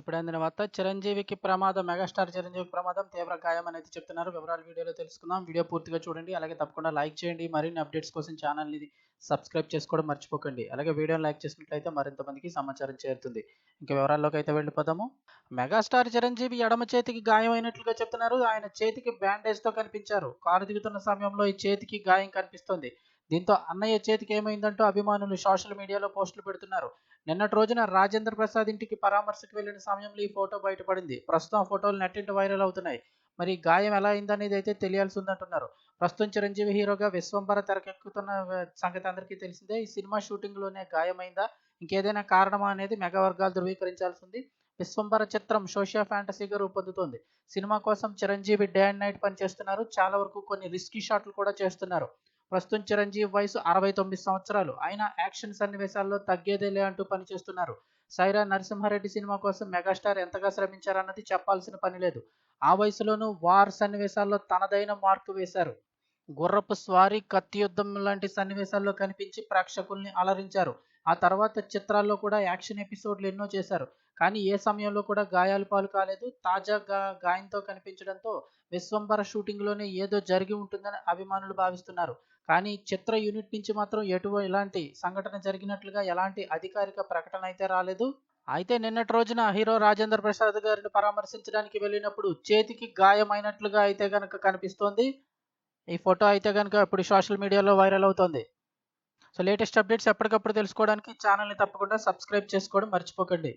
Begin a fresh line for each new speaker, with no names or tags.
ఇప్పుడు అందిన వార్త చిరంజీవికి ప్రమాదం మెగాస్టార్ చిరంజీవికి ప్రమాదం తీవ్ర గాయం అనేది చెప్తున్నారు. వివరాలు వీడియోలో తెలుసుకుందాం. వీడియో పూర్తిగా చూడండి. అలాగే తప్పకుండా లైక్ చేయండి. మరిన్ని అప్డేట్స్ కోసం ఛానల్ని సబ్స్క్రైబ్ చేసుకోవడం మర్చిపోకండి. అలాగే వీడియోని లైక్ చేసినట్లయితే మరింత మందికి సమాచారం చేరుతుంది. ఇంకా వివరాల్లోకి అయితే వెళ్ళిపోదాము. మెగాస్టార్ చిరంజీవి ఎడమ చేతికి గాయం అయినట్లుగా చెప్తున్నారు. ఆయన చేతికి బ్యాండేజ్తో కనిపించారు. కారు దిగుతున్న సమయంలో ఈ చేతికి గాయం కనిపిస్తోంది. దీంతో అన్నయ్య చేతికి ఏమైందంటూ అభిమానులు సోషల్ మీడియాలో పోస్టులు పెడుతున్నారు. నిన్నటి రోజున రాజేంద్ర ప్రసాద్ ఇంటికి పరామర్శకు వెళ్ళిన సమయంలో ఈ ఫోటో బయటపడింది. ప్రస్తుతం ఫోటోలు నెట్టింటి వైరల్ అవుతున్నాయి. మరి గాయం ఎలా అయిందనేది అయితే తెలియాల్సి ఉందంటున్నారు ప్రస్తుతం చిరంజీవి హీరోగా విశ్వంబర తెరకెక్కుతున్న సంగతి అందరికీ తెలిసిందే. ఈ సినిమా షూటింగ్లోనే గాయమైందా? ఇంకేదైనా కారణమా అనేది మెగా వర్గాలు ధృవీకరించాల్సి ఉంది విశ్వంబర చిత్రం సోషియా ఫ్యాంటసీగా రూపొందుతోంది. సినిమా కోసం చిరంజీవి డే అండ్ నైట్ పనిచేస్తున్నారు. చాలా వరకు కొన్ని రిస్కీ షాట్లు కూడా చేస్తున్నారు. ప్రస్తుతం చిరంజీవి వయసు అరవై తొమ్మిది సంవత్సరాలు. అయినా యాక్షన్ సన్నివేశాల్లో తగ్గేదేలే అంటూ పనిచేస్తున్నారు. సైరా నరసింహారెడ్డి సినిమా కోసం మెగాస్టార్ ఎంతగా శ్రమించారన్నది చెప్పాల్సిన పని లేదు. ఆ వయసులోనూ వార్ సన్నివేశాల్లో తనదైన మార్కు వేశారు. గుర్రపు స్వారీ కత్తి యుద్ధం లాంటి సన్నివేశాల్లో కనిపించి ప్రేక్షకుల్ని అలరించారు. ఆ తర్వాత చిత్రాల్లో కూడా యాక్షన్ ఎపిసోడ్లు ఎన్నో చేశారు. కానీ ఏ సమయంలో కూడా గాయాలు పాలు కాలేదు. తాజాగా గాయంతో కనిపించడంతో విశ్వంబర షూటింగ్లోనే ఏదో జరిగి ఉంటుందని అభిమానులు భావిస్తున్నారు. కానీ చిత్ర యూనిట్ నుంచి మాత్రం ఎటువ ఇలాంటి సంఘటన జరిగినట్లుగా ఎలాంటి అధికారిక ప్రకటన అయితే రాలేదు. అయితే నిన్నటి రోజున హీరో రాజేంద్ర ప్రసాద్ గారిని పరామర్శించడానికి వెళ్ళినప్పుడు చేతికి గాయమైనట్లుగా అయితే కనుక కనిపిస్తోంది. ఈ ఫోటో అయితే కనుక ఇప్పుడు సోషల్ మీడియాలో వైరల్ అవుతోంది. సో లేటెస్ట్ అప్డేట్స్ ఎప్పటికప్పుడు తెలుసుకోవడానికి ఛానల్ని తప్పకుండా సబ్స్క్రైబ్ చేసుకోవడం మర్చిపోకండి.